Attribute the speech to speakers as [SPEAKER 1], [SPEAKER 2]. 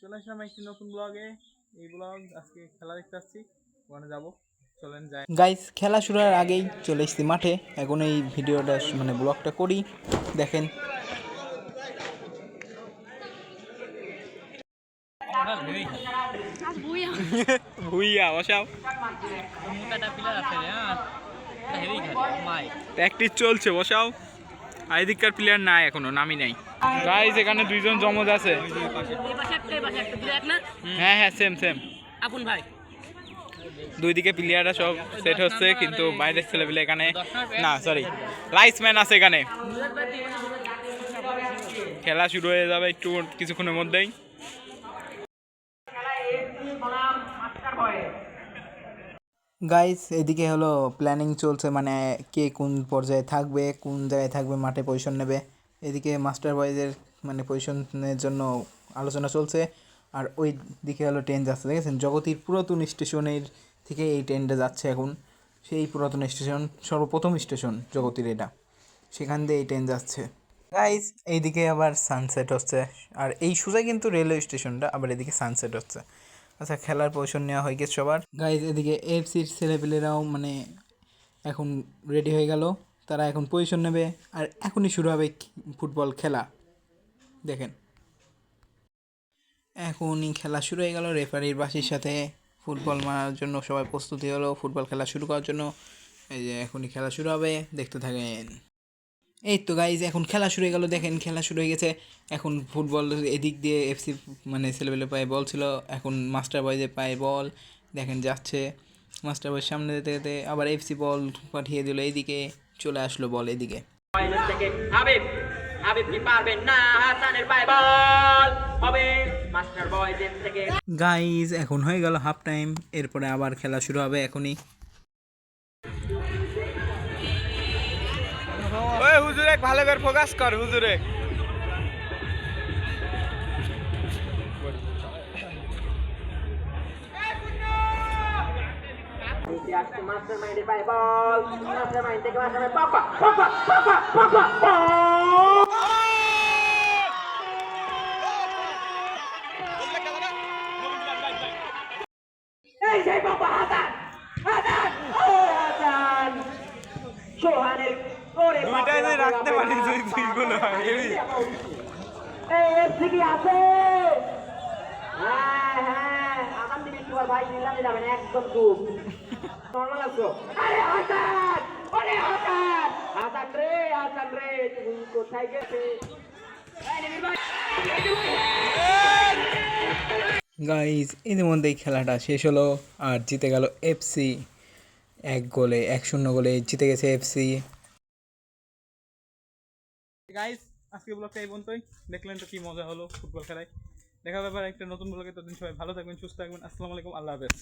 [SPEAKER 1] চলে আসলাম একটি নতুন ব্লগে এই ব্লগ আজকে খেলা দেখতে আসছি ওখানে যাব। চলেন যাই।
[SPEAKER 2] গাইস খেলা শুরু হওয়ার আগেই চলে এসেছি মাঠে। এখন এই ভিডিওটা মানে ব্লগটা করি। দেখেন। ভুইয়া বসাও। প্র্যাকটিস চলছে বসাও। আর এদিককার প্লেয়ার নাই এখনও নামি নাই। গাইস এখানে দুইজন জমজ আছে। হ্যাঁ হ্যাঁ সেম সেম
[SPEAKER 3] আপন ভাই
[SPEAKER 2] দুই দিকে প্লেয়াররা সব সেট হচ্ছে, কিন্তু বাইরের ছেলেপিলে এখানে না সরি লাইসম্যান আছে এখানে। খেলা শুরু হয়ে যাবে একটু, কিছুক্ষণের মধ্যেই। গাইস এদিকে হলো প্ল্যানিং চলছে মানে কে কোন পর্যায়ে থাকবে, কোন জায়গায় থাকবে, মাঠে পজিশন নেবে। এদিকে মাস্টার বয়েজের মানে পজিশনের জন্য আলোচনা চলছে। আর ওই দিকে হলো ট্রেন যাচ্ছে, দেখেছেন? জগতির পুরাতন স্টেশনের থেকে এই ট্রেনটা যাচ্ছে এখন। সেই পুরাতন স্টেশন, সর্বপ্রথম স্টেশন জগতির এটা। সেখান দিয়ে এই ট্রেন যাচ্ছে। গাইস এইদিকে আবার সানসেট হচ্ছে। আর এই সোজা কিন্তু রেলওয়ে স্টেশনটা আবার এদিকে সানসেট হচ্ছে। আচ্ছা খেলার পজিশন নেওয়া হয়ে গেছে সবার। গাইজ এদিকে এফসির ছেলেপেলেরাও মানে এখন রেডি হয়ে গেল। তারা এখন পজিশন নেবে আর এখনই শুরু হবে ফুটবল খেলা। দেখেন। এখনই খেলা শুরু হয়ে গেল। রেফারির বাসির সাথে ফুটবল মারার জন্য সবাই প্রস্তুতি হলো। ফুটবল খেলা শুরু করার জন্য এই যে এখনই খেলা শুরু হবে। দেখতে থাকেন। এই তো গাইজ এখন খেলা শুরু হয়ে গেল। দেখেন খেলা শুরু হয়ে গেছে। এখন ফুটবল এদিক দিয়ে এফসি মানে ছেলেবেলে পায়ে বল ছিল। এখন মাস্টার বয়েজের পায়ে বল দেখেন যাচ্ছে। মাস্টার বয়ের সামনে যেতে যেতে আবার এফসি বল পাঠিয়ে দিল এইদিকে চলে আসলো বল এদিকে।
[SPEAKER 3] হাবিব হাবিব কি পারবেন না হাসানের পায়ে বল হবে মাস্টার বয় থেকে।
[SPEAKER 2] গাইজ এখন হয়ে গেল হাফ টাইম এরপরে আবার খেলা শুরু হবে এখনই।
[SPEAKER 1] হুজুরে ভালো করে ফোকাস কর হুজুরে।
[SPEAKER 3] এই হাসান হাসান ও হাসান সোহানের
[SPEAKER 1] দুইটাই রাখতে পারি দুই হয়
[SPEAKER 3] এই এফসি কি আছে। হ্যাঁ হ্যাঁ আগাম দিবি তোমার ভাই নিলামে যাবেন একদম খুব নর্মাল আছো? আরে হাসান আরে হাসান হাসান রে হাসান রে তুমি কোথায় গেছে? এই
[SPEAKER 2] গাইজ এর মধ্যেই খেলাটা শেষ হলো আর জিতে গেল এফসি। এক গোলে, এক শূন্য গোলে জিতে গেছে এফসি
[SPEAKER 1] গাইস আজকে ব্লগটা এই পর্যন্তই। দেখলেন তো কি মজা হলো ফুটবল খেলায়। দেখা ব্যাপার একটা নতুন ব্লগে ততদিন সবাই ভালো থাকবেন, সুস্থ থাকবেন। আসসালামু আলাইকুম, আল্লাহ হাফেজ।